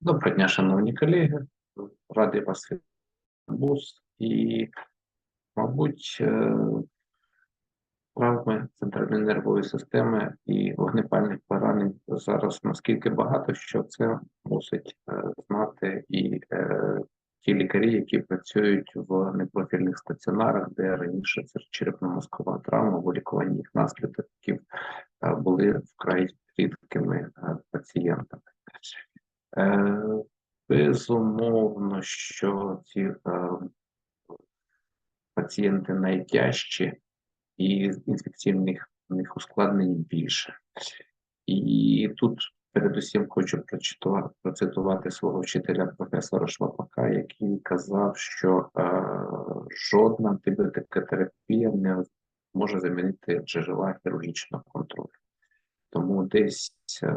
Доброго дня, шановні колеги. Радий вас БУС. І, мабуть, е, травми центральної нервової системи і вогнепальних поранень зараз наскільки багато, що це мусить е, знати і е, ті лікарі, які працюють в непрофільних стаціонарах, де раніше це черепно-мозкова травма, в лікуванні їх наслідків е, були вкрай рідкими е, пацієнтами. Е, Безумовно, що ці пацієнти найтяжчі, і інфекційних ускладнень більше. І тут передусім хочу процитувати свого вчителя професора Шлапака, який казав, що е, жодна антибіотикотерапія не може замінити джерела хірургічного контролю. Тому десь е,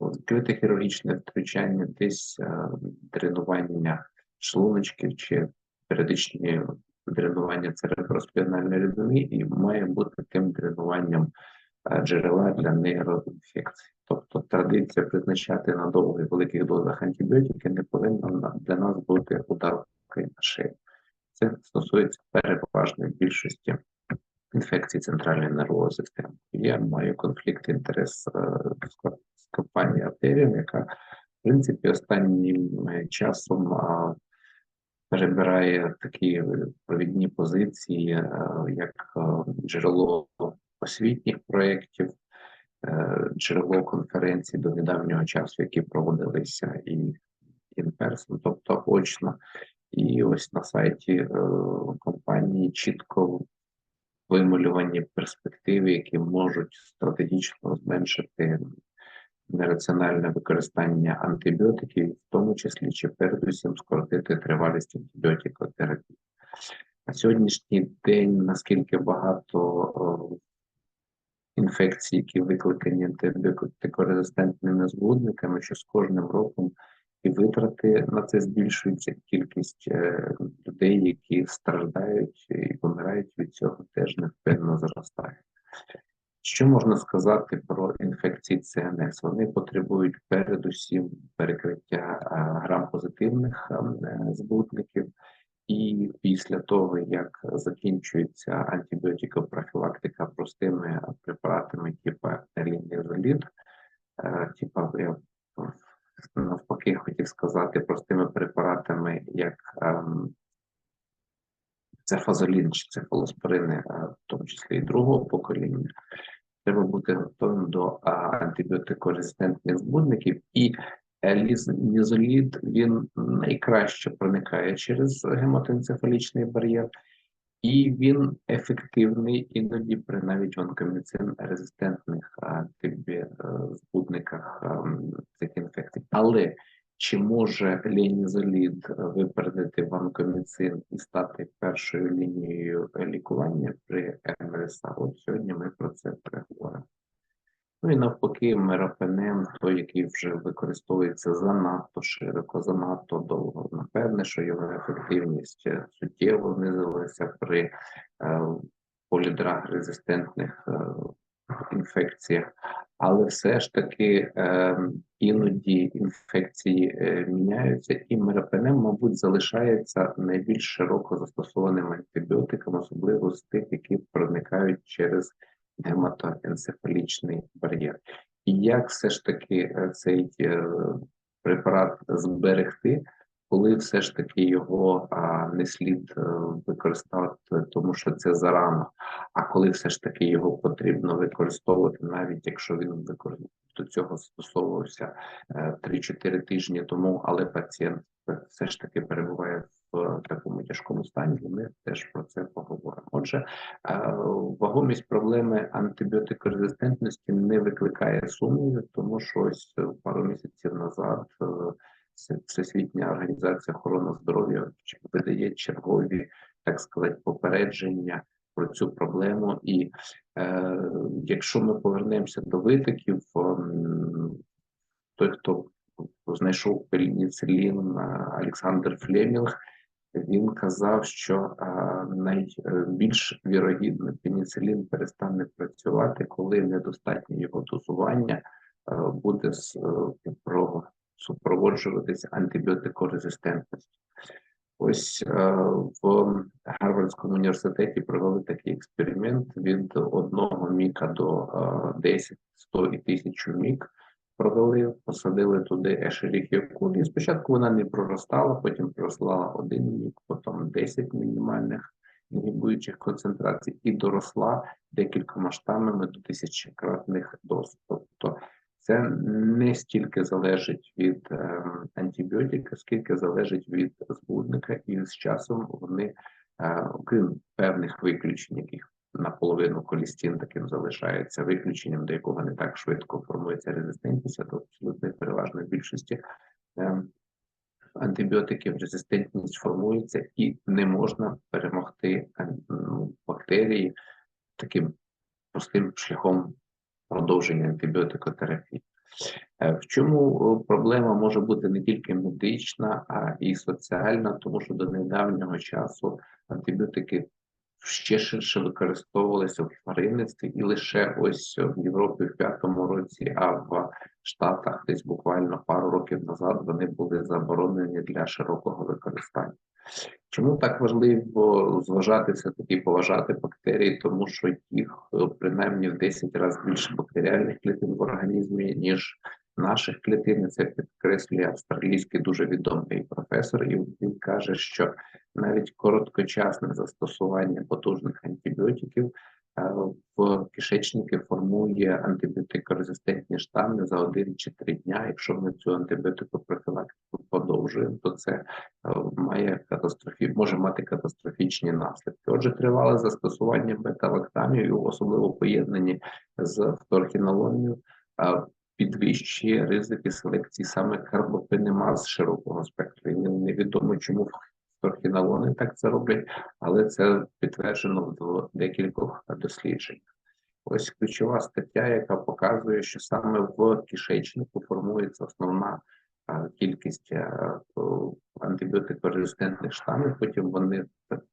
відкрите хірургічне втручання, десь е, дренування шлуночків чи періодичні дренування цереброспінальної рідини і має бути тим дренуванням джерела для нейроінфекцій. Тобто традиція призначати на довгих великих дозах антибіотики не повинна для нас бути ударкою на шею. Це стосується переважної більшості інфекцій центральної нервової системи. Я маю конфлікт інтерес е, з компанією Arterium, яка в принципі останнім е, часом перебирає такі провідні позиції, е, як джерело освітніх проєктів, е, джерело конференцій до недавнього часу, які проводилися і інперсон, тобто очно. І ось на сайті е, компанії чітко вималювані перспективи, які можуть стратегічно зменшити нераціональне використання антибіотиків, в тому числі чи передусім скоротити тривалість антибіотикотерапії. На сьогоднішній день наскільки багато о, інфекцій, які викликані антибіотикорезистентними збудниками, що з кожним роком і витрати на це збільшуються, кількість е, людей, які страждають і помирають від цього, теж невпинно зростає. Що можна сказати про інфекції ЦНС? Вони потребують передусім перекриття грам-позитивних е, збутників, і після того, як закінчується антибіотикопрофілактика простими препаратами, типу лінізолід, типу я навпаки хотів сказати простими препаратами, як ем, цефазолін чи цефалоспорини, а в тому числі і другого покоління, треба бути готовим до а, антибіотикорезистентних збудників, і лізолід він найкраще проникає через гематоенцефалічний бар'єр, і він ефективний іноді при навіть онкоміцин резистентних антибіозбудниках ем, цих інфекцій. Але чи може лінізолід випередити ванкоміцин і стати першою лінією лікування при МРСА? От сьогодні ми про це переговоримо. Ну і навпаки, меропенем, той, який вже використовується занадто широко, занадто довго. Напевне, що його ефективність суттєво знизилася при е, полідраг-резистентних е, інфекціях, але все ж таки е, іноді інфекції е, міняються, і меропенем, мабуть, залишається найбільш широко застосованим антибіотиком, особливо з тих, які проникають через гематоенцефалічний бар'єр. І як все ж таки е, цей е, препарат зберегти, коли все ж таки його не слід е, використовувати, тому що це зарано, а коли все ж таки його потрібно використовувати, навіть якщо він до цього застосовувався е, 3-4 тижні тому, але пацієнт все ж таки перебуває в такому тяжкому стані, ми теж про це поговоримо. Отже, е, вагомість проблеми антибіотикорезистентності не викликає сумнівів, тому що ось е, пару місяців назад е, Всесвітня організація охорони здоров'я видає чергові, так сказати, попередження про цю проблему. І е, якщо ми повернемося до витоків, ем, той, хто знайшов пеніцилін, е, Олександр Флемінг, Він казав, що е, найбільш вірогідно пеніцилін перестане працювати, коли недостатнє його дозування е, буде е, про- супроводжуватися антибіотикорезистентністю. Ось е, в Гарвардському університеті провели такий експеримент від одного міка до е, 10, 100 і 1000 мік. Провели, посадили туди ешеріхію кулі. Спочатку вона не проростала, потім проросла один мік, потім 10 мінімальних інгібуючих концентрацій і доросла декількома штамами до тисячекратних доз. Тобто це не стільки залежить від ем, антибіотика, скільки залежить від збудника, і з часом вони, е, окрім певних виключень, яких наполовину колістін таким залишається виключенням, до якого не так швидко формується резистентність, а до абсолютної переважної більшості ем, антибіотиків резистентність формується і не можна перемогти е, ну, бактерії таким простим шляхом продовження антибіотикотерапії. Е, В чому проблема може бути не тільки медична, а і соціальна, тому що до недавнього часу антибіотики ще ширше використовувалися в тваринництві, і лише ось в Європі в п'ятому році, а в Штатах десь буквально пару років назад вони були заборонені для широкого використання. Чому так важливо зважати все таки поважати бактерії, тому що їх е, принаймні в 10 разів більше бактеріальних клітин в організмі, ніж наших клітин. Це підкреслює австралійський дуже відомий професор, і він каже, що навіть короткочасне застосування потужних антибіотиків е, в кишечники формує антибіотикорезистентні штами за один чи три дня. Якщо ми цю антибіотикопрофілактику подовжуємо, то це е, має катастрофі, може мати катастрофічні наслідки. Отже, тривале застосування бета-лактамів, особливо поєднані з фторхінолонію, е, підвищує ризики селекції саме карбопенемаз широкого спектру. І невідомо, чому фторхінолони так це роблять, але це підтверджено в декількох дослідженнях. Ось ключова стаття, яка показує, що саме в кишечнику формується основна кількість антибіотикорезистентних штамів. Потім вони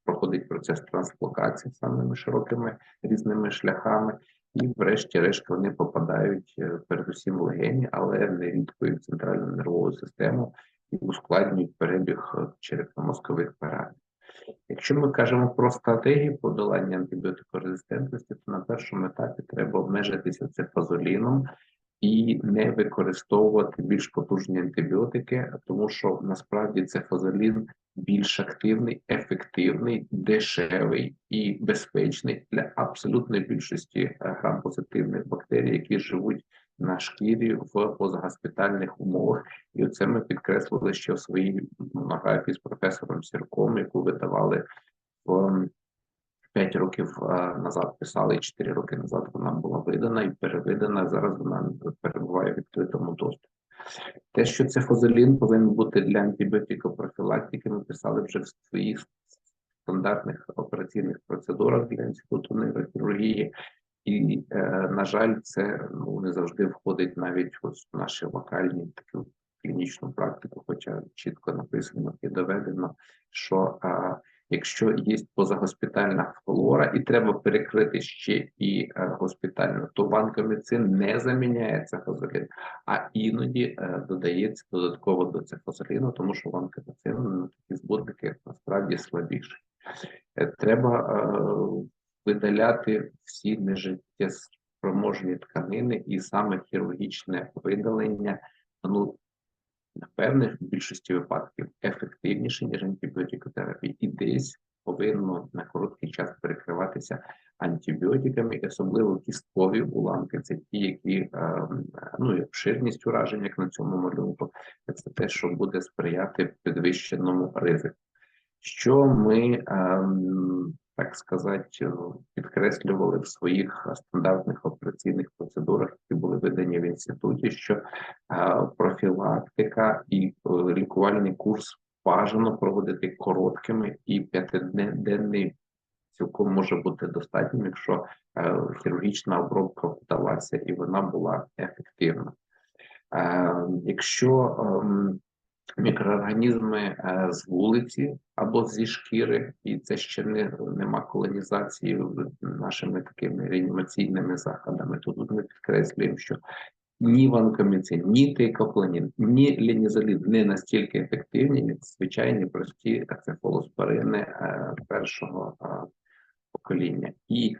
проходить процес транслокації самими широкими різними шляхами, і, врешті-решт, вони попадають е, передусім в легені, але нерідко і в центральну нервову систему і ускладнюють перебіг е, черепно-мозкових поранень. Якщо ми кажемо про стратегію подолання антибіотикорезистентності, то на першому етапі треба обмежитися цефазоліном і не використовувати більш потужні антибіотики, тому що насправді цефазолін більш активний, ефективний, дешевий і безпечний для абсолютної більшості е, грам-позитивних бактерій, які живуть на шкірі в позагоспітальних умовах. І це ми підкреслили ще в своїй монографії з професором Сірком, яку видавали в 5 років е, назад писали, і 4 роки назад вона була видана і перевидана. Зараз вона перебуває в відкритому доступі. Те, що цефозолін повинен бути для антибіотикопрофілактики, ми писали вже в своїх стандартних операційних процедурах для інституту нейрохірургії. І, е, на жаль, це ну, не завжди входить навіть ось в наші локальні таку клінічну практику, хоча чітко написано і доведено, що е, якщо є позагоспітальна флора і треба перекрити ще і е, госпітальну, то ванкоміцин не заміняє цефазолін, а іноді е, додається додатково до цефазоліну, тому що ванкоміцин ну, такі збудники насправді слабіші. Е, Треба е, видаляти всі нежиттєспроможні тканини, і саме хірургічне видалення, ну напевне, в більшості випадків ефективніше, ніж антибіотикотерапія, і десь повинно на короткий час перекриватися антибіотиками, особливо кісткові уламки. Це ті, які е, ну і обширність уражень, як на цьому малюнку, це те, що буде сприяти підвищеному ризику. Що ми ем, так сказати, підкреслювали в своїх стандартних операційних процедурах, які були видані в інституті, що е, профілактика і е, лікувальний курс бажано проводити короткими і п'ятиденний цілком може бути достатнім, якщо е, хірургічна обробка вдалася і вона була ефективна. Якщо ем, мікроорганізми е, з вулиці або зі шкіри, і це ще не нема колонізації нашими такими реанімаційними заходами. Тут ми підкреслюємо, що ні ванкоміцин, ні тейкопланін, ні лінізолід не настільки ефективні, як звичайні прості ацефалоспорини е, першого е, покоління. І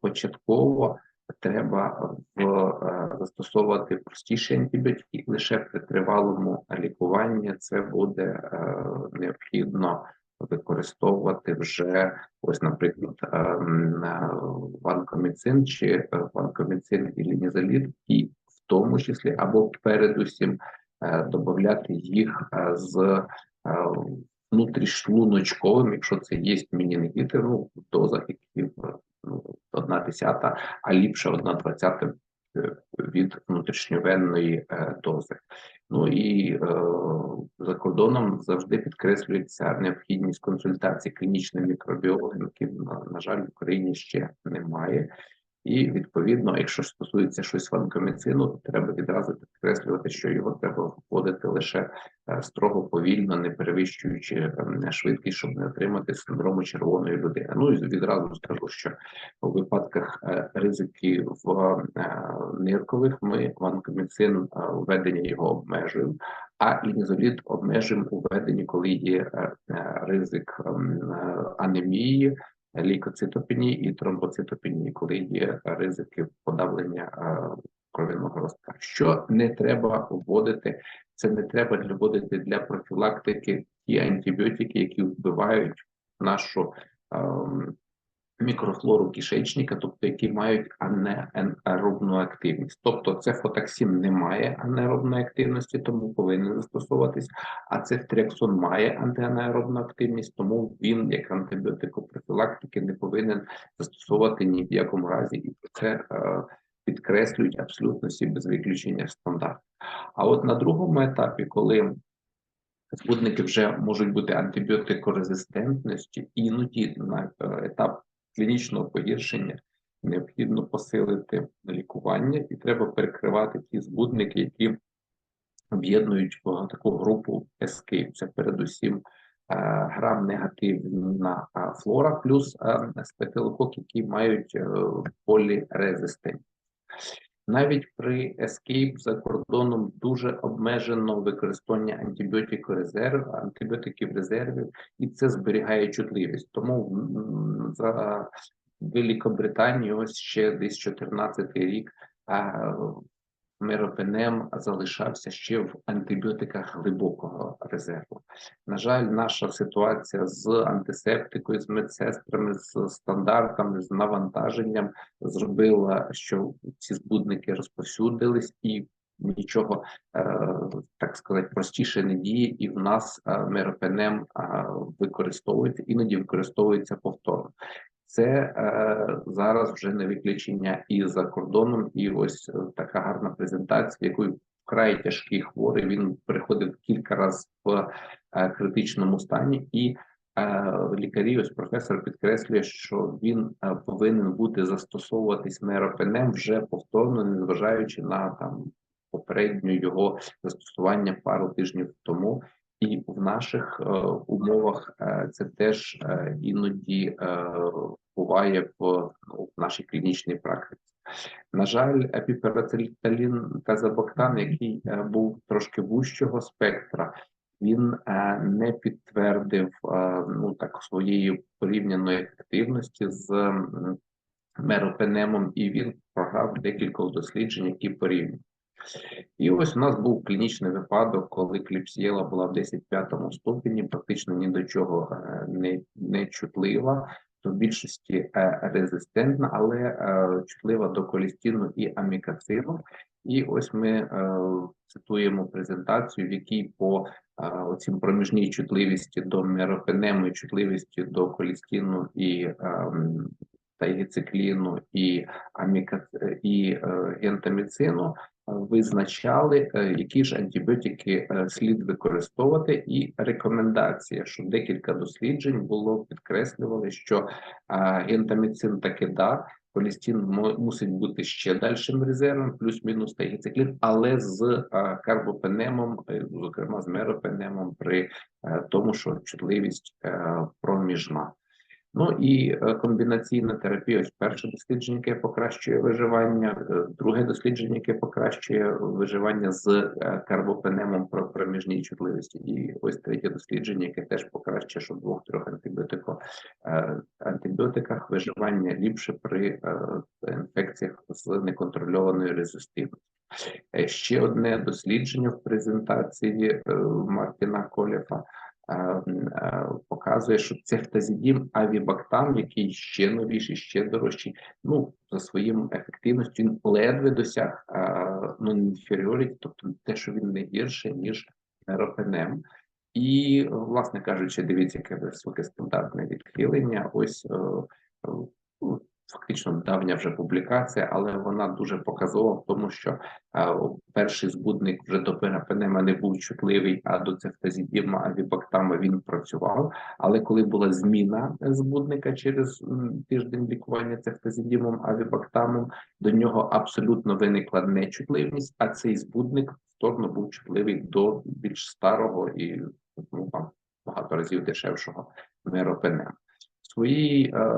початково треба в, е, застосовувати простіші антибіотики лише при тривалому лікуванні. Це буде е, необхідно використовувати вже ось, наприклад, е, ванкоміцин чи ванкоміцин і лінізолід, і в тому числі або передусім додати їх з внутрішлуночковим, якщо це є мінінгіти, ну, в дозах, які ну, одна десята, а ліпше одна двадцята е, від внутрішньовенної е, дози. Ну і е, за кордоном завжди підкреслюється необхідність консультації клінічним мікробіологом, яких, на, на жаль, в Україні ще немає. І відповідно, якщо стосується щось ванкоміцину, то треба відразу підкреслювати, що його треба вводити лише е, строго повільно, не перевищуючи ем, швидкість, щоб не отримати синдрому червоної людини. Ну і відразу скажу, що у випадках е, ризиків е, ниркових ми ванкоміцин е, введення його обмежуємо. А лінізоліт обмежуємо у коли є е, е, ризик ем, е, анемії, лейкоцитопенії і тромбоцитопенії, коли є ризики подавлення е, кровяного ростка. Що не треба вводити, це не треба вводити для профілактики ті антибіотики, які вбивають нашу ем, мікрофлору кишечника, тобто які мають анеаеробну активність. Тобто цефотоксин не має анеаробної активності, тому повинен застосовуватись, а цефтріаксон має антианаеробну активність, тому він, як антибіотикопрофілактики, не повинен застосовувати ні в якому разі, і це е, підкреслюють абсолютно всі без виключення стандарт. А от на другому етапі, коли Збудники вже можуть бути антибіотикорезистентності, іноді на е, етап клінічного погіршення необхідно посилити лікування, і треба перекривати ті збудники, які об'єднують таку групу ESCAPE. Це передусім е, грам-негативна е, флора плюс е, стафілокок, які мають полірезистентність. Навіть при Escape за кордоном дуже обмежено використання антибіотику резерв, антибіотиків резервів, і це зберігає чутливість. Тому за Великобританії ось ще десь 14 рік а, меропенем залишався ще в антибіотиках глибокого резерву. На жаль, наша ситуація з антисептикою, з медсестрами, з стандартами, з навантаженням зробила, що ці збудники розповсюдились і нічого е, так сказати простіше не діє, і в нас е, меропенем використовується, іноді використовується повторно. Це е, зараз вже не виключення і за кордоном, і ось е, така гарна презентація, якою вкрай тяжкий хворий. Він приходив кілька разів в е, критичному стані, і е, лікарі, ось професор підкреслює, що він е, повинен бути застосовуватись меропенем вже повторно, незважаючи на там попереднє його застосування пару тижнів тому. І в наших е, умовах е, це теж е, іноді е, буває в, ну, в нашій клінічній практиці. На жаль, епіперацеліталін та забоктан, який е, був трошки вущого спектра, він е, не підтвердив е, ну так своєї порівняної ефективності з меропенемом, і він програв декілька досліджень, які порівнюють. І ось у нас був клінічний випадок, коли кліпсієла була в 10-5 ступені, практично ні до чого е, не, не чутлива, то в більшості е, резистентна, але е, чутлива до колістіну і амікацину. І ось ми цитуємо презентацію, в якій по оцім проміжній чутливості до меропенему і чутливості до колістіну і та гіцикліну і аміка і гентаміцину визначали, е, які ж антибіотики е, слід використовувати, і рекомендація, що декілька досліджень було підкреслювали, що е, гентаміцин таки да, Колістін мусить бути ще дальшим резервом, плюс-мінус тагіциклін, але з е, карбопенемом, е, зокрема з меропенемом, при е, тому, що чутливість е, проміжна. Ну і е, комбінаційна терапія. Ось перше дослідження, яке покращує виживання, е, друге дослідження, яке покращує виживання з е, карбопенемом про проміжній чутливості. І ось третє дослідження, яке теж покращує, що в двох-трьох антибіотико е, антибіотиках виживання ліпше при інфекціях з неконтрольованою резистивністю. Ще одне дослідження в презентації Мартіна Колєфа показує, що цефтазідім авібактам, який ще новіший, ще дорожчий, ну за своїм ефективністю він ледве досяг non-inferiority, тобто те, що він не гірше ніж неропенем. І, власне кажучи, дивіться, яке високе стандартне відхилення. Ось е, е, ну, фактично давня вже публікація, але вона дуже показова в тому, що е, перший збудник вже до перапенема не був чутливий, а до цефтазідіма авібактама він працював. Але коли була зміна збудника через тиждень лікування цефтазідімом авібактамом, до нього абсолютно виникла нечутливість, а цей збудник повторно був чутливий до більш старого і ну, багато разів дешевшого меропенема. Своїй е,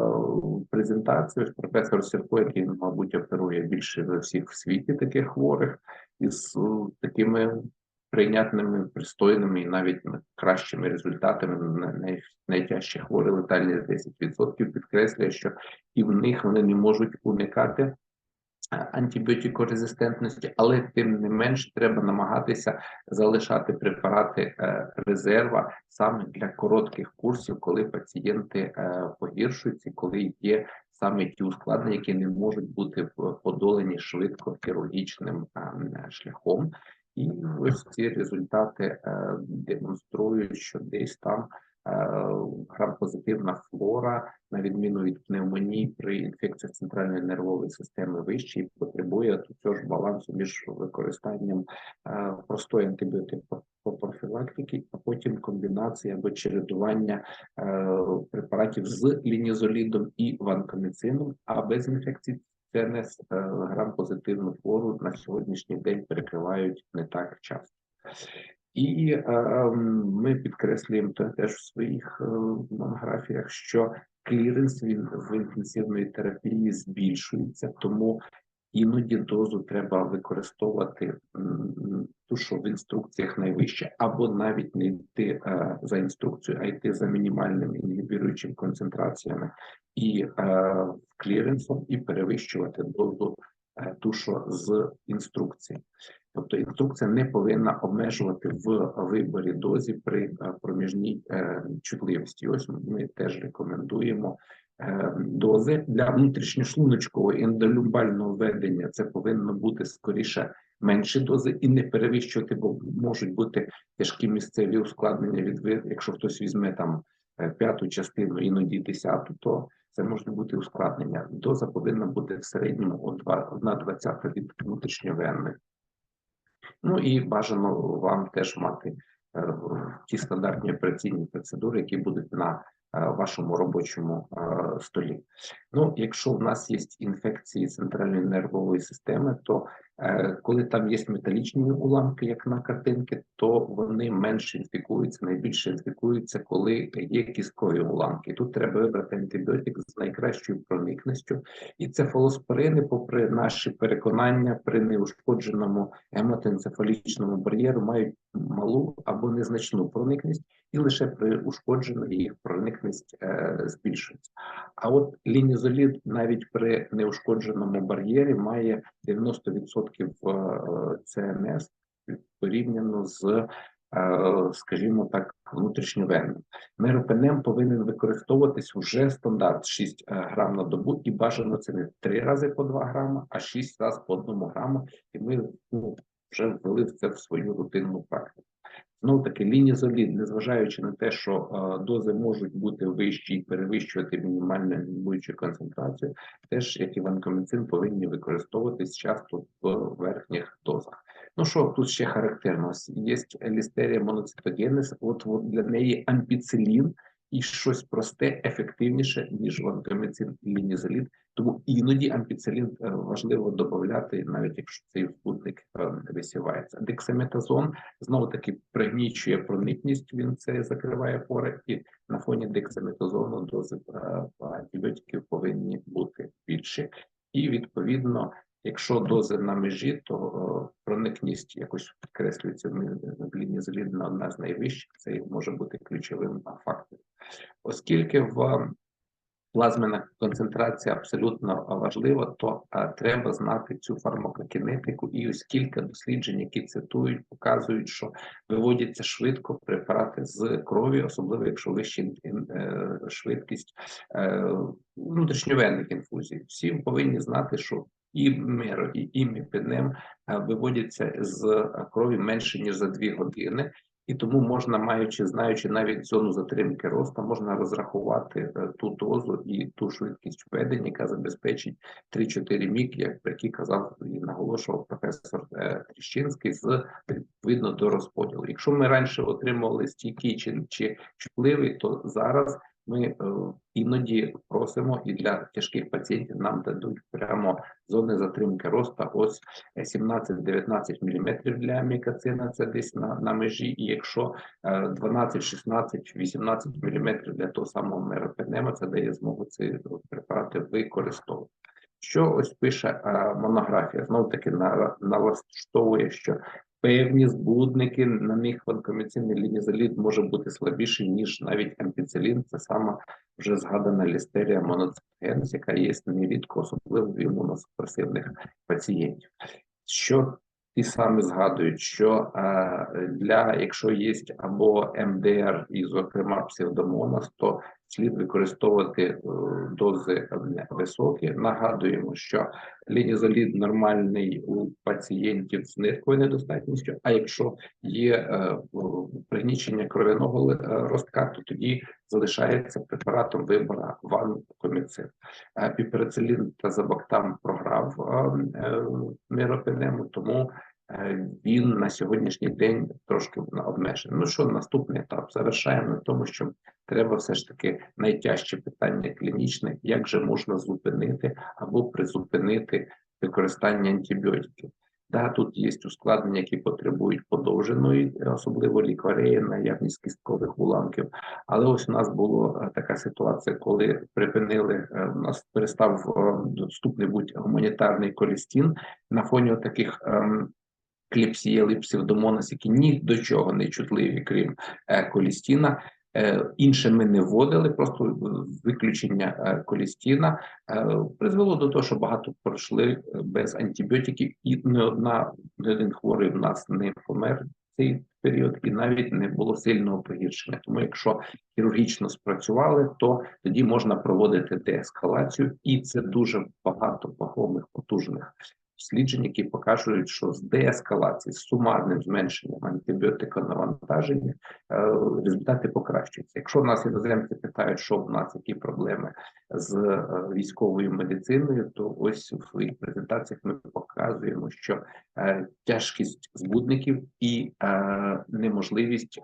презентації. Професор Сірко, який, мабуть, оперує більше за всіх в світі таких хворих, із е, такими прийнятними, пристойними і навіть кращими результатами на най, найтяжчі хворі летальні 10% підкреслює, що і в них вони не можуть уникати антибіотикорезистентності, але тим не менш треба намагатися залишати препарати е, резерва саме для коротких курсів, коли пацієнти е, погіршуються, коли є саме ті ускладнення, які не можуть бути подолані швидко хірургічним е, шляхом. І ось ці результати е, демонструють, що десь там е, грампозитивна флора, на відміну від пневмонії при інфекціях центральної нервової системи вищій, потребує цього ж балансу між використанням е, простої антибіотикопрофілактики, а потім комбінації або чередування е, препаратів з лінізолідом і ванкоміцином, а без інфекцій ЦНС е, грам-позитивну флору на сьогоднішній день перекривають не так часто. І е, ем, ми підкреслюємо теж в своїх е, монографіях, що кліренс він в інтенсивної терапії збільшується, тому іноді дозу треба використовувати ту, що в інструкціях найвище, або навіть не йти е, за інструкцією, а йти за мінімальними інгібіруючими концентраціями і кліренсом, і перевищувати дозу ту, що з інструкції. Тобто інструкція не повинна обмежувати в виборі дозі при е, проміжній е, чутливості. Ось ми теж рекомендуємо е, дози для внутрішньошлуночкового ендолюмбального введення. Це повинно бути скоріше менші дози і не перевищувати, бо можуть бути тяжкі місцеві ускладнення від якщо хтось візьме там п'яту частину, іноді десяту, то це можуть бути ускладнення. Доза повинна бути в середньому 1,20 від внутрішньовенних. Ну і бажано вам теж мати е, ті стандартні операційні процедури, які будуть на е, вашому робочому е, столі. Ну, якщо в нас є інфекції центральної нервової системи, то коли там є металічні уламки, як на картинки, то вони менше інфікуються, найбільше інфікуються, коли є кісткові уламки. Тут треба вибрати антибіотик з найкращою проникністю, і цефалоспорини, попри наші переконання, при неушкодженому гематоенцефалічному бар'єру мають малу або незначну проникність, і лише при ушкодженні їх проникність е, збільшується. А от лінізолід навіть при неушкодженому бар'єрі має 90% е, ЦНС порівняно з, е, скажімо так, внутрішньовенним. Меропенем повинен використовуватись вже стандарт 6 грам на добу, і бажано це не 3 рази по 2 грама, а 6 разів по 1 граму. І ми ну, вже ввели це в свою рутинну практику. Знову таки, лінізолід, незважаючи на те, що е, дози можуть бути вищі і перевищувати мінімальну інгібуючу концентрацію, теж як і ванкоміцин повинні використовуватись часто в верхніх дозах. Ну що тут ще характерно? Є лістерія моноцитогенез, от, от для неї ампіцилін і щось просте ефективніше, ніж ванкоміцин і лінізолід. Тому іноді ампіцилін е, важливо додати, навіть якщо цей збудник е, висівається. Дексаметазон знову таки пригнічує проникність. Він це закриває пори, і на фоні дексаметазону дози е, антибіотиків повинні бути більші. І відповідно, якщо дози на межі, то проникність якось підкреслюється в глінізолідна одна з найвищих. Це може бути ключовим фактором, оскільки в плазменна концентрація абсолютно важлива, то а, треба знати цю фармакокінетику. І ось кілька досліджень, які цитують, показують, що виводяться швидко препарати з крові, особливо якщо вища е, швидкість е, внутрішньовенних інфузій. Всі повинні знати, що і меро, і іміпенем виводяться з крові менше ніж за дві години. І тому можна, маючи, знаючи навіть зону затримки росту, можна розрахувати е, ту дозу і ту швидкість введення, яка забезпечить 3-4 мік, як про казав і наголошував професор е, Тріщинський, з відповідно до розподілу. Якщо ми раніше отримували стійкий чи, чи чутливий, то зараз ми е, іноді просимо і для тяжких пацієнтів нам дадуть прямо зони затримки росту. Ось 17-19 мм для мікацина, це десь на на межі, і якщо 12, 16, 18 мм для того самого меропенема, це дає змогу ці препарати використовувати. Що ось пише монографія? Знову таки налаштовує, що певні збудники, на них ванкоміцинний лінізолід може бути слабіший, ніж навіть ампіцилін. Це сама вже згадана лістерія моноцитогенез, яка є нерідко, особливо в імуносупресивних пацієнтів. Що ті самі згадують, що е, для якщо є або МДР і, зокрема, псевдомонас, то слід використовувати е, дози високі. Нагадуємо, що лінізолід нормальний у пацієнтів з нирковою недостатністю. А якщо є е, пригнічення кров'яного е, ростка, то тоді залишається препаратом вибора ванкоміцин. Піперицилін та забактам програв міропенему, тому він на сьогоднішній день трошки обмежений. Ну що наступний етап завершаємо на тому, що треба все ж таки найтяжче питання клінічне, як же можна зупинити або призупинити використання антибіотиків. Да, тут є ускладнення, які потребують подовженої, особливо ліквареї, наявність кісткових уламків. Але ось у нас була така ситуація, коли припинили е, у нас перестав е, доступний бути гуманітарний колістін на фоні таких ем, кліпсієли псевдомонас, які ні до чого не чутливі, крім е, колістіна. Е, інше ми не вводили, просто виключення е, колістіна призвело до того, що багато пройшли без антибіотиків, і не одна не один хворий в нас не помер цей період, і навіть не було сильного погіршення. Тому, якщо хірургічно спрацювали, то тоді можна проводити деескалацію, і це дуже багато вагомих потужних досліджень, які покажуть, що з деескалації, з сумарним зменшенням антибіотиконавантаження е, результати покращуються. Якщо нас іноземці питають, що в нас які проблеми з е, військовою медициною, то ось у своїх презентаціях ми показуємо, що е, тяжкість збудників і неможливість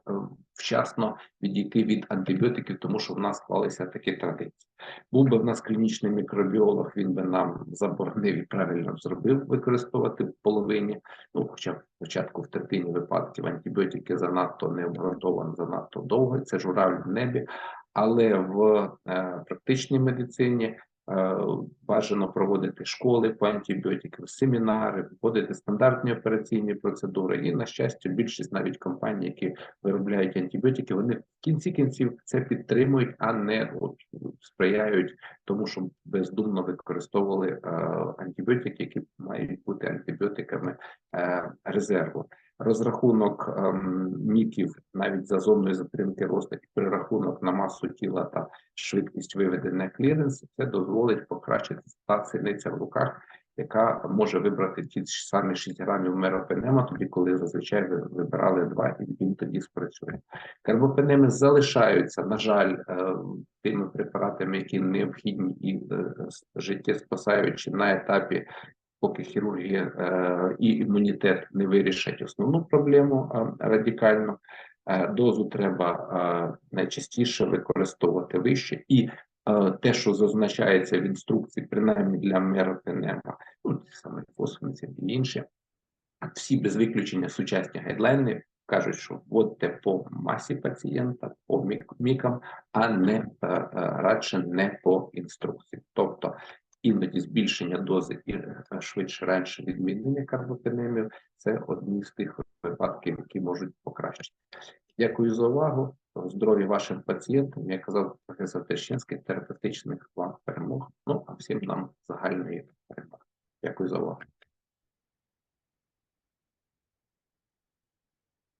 вчасно відійти від антибіотиків, тому що в нас склалися такі традиції. Був би в нас клінічний мікробіолог, він би нам заборонив і правильно зробив використовувати в половині. Ну, хоча б спочатку в третині випадків антибіотики занадто не обґрунтовано, занадто довго. Це журавль в небі, але в е, практичній медицині бажано проводити школи по антибіотикам, семінари, вводити стандартні операційні процедури. І, на щастя, більшість навіть компаній, які виробляють антибіотики, вони в кінці кінців це підтримують, а не от сприяють тому, щоб бездумно використовували е, антибіотики, які мають бути антибіотиками е, резерву розрахунок ем, міків навіть за зоною затримки росту, перерахунок на масу тіла та швидкість виведення кліренсу, це дозволить покращити синиця в руках, яка може вибрати ті самі 6 грамів меропенема, тоді коли зазвичай вибирали два, і він тоді спрацює. Карбопенеми залишаються, на жаль, е, тими препаратами, які необхідні і е, життєспасаючі на етапі поки хірургія е, і імунітет не вирішать основну проблему е, радикально. Е, дозу треба найчастіше використовувати вище, і те, що зазначається в інструкції, принаймні для меротенема, ну, саме фосфониці і інші, всі без виключення сучасні гайдлайни кажуть, що вводьте по масі пацієнта, по мікам, а не радше не по інструкції. Тобто іноді збільшення дози і е, швидше раніше відмінення карботенемів це одні з тих випадків, які можуть покращити. Дякую за увагу. Здоров'я вашим пацієнтам. Я казав професор Терещинський, терапевтичних вам перемог. Ну а всім нам загальної перемоги. Дякую за увагу.